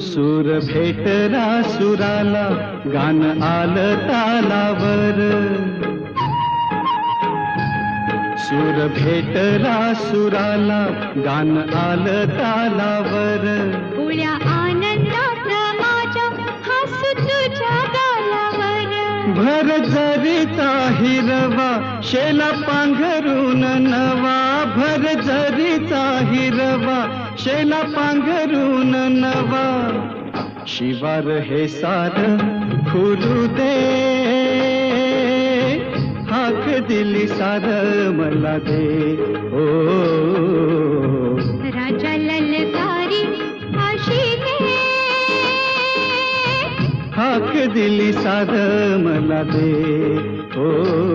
सूर भेटला सुराला गान आलं तालावर. सूर भेटला सुराला गान आलं तालावर. उळ्या आनंदाचा माझ्या हसू तुझ्या गालावर. भर जरीचा हिरवा शेला पांघरून नवा. भर जरीचा हिरवा शेला पांघरून नवा. शिवार हे सार खुलू दे। हाक दिली सार मला दे। ओ। राजा ललकारी घे हाक दिली सार मला दे। ओ।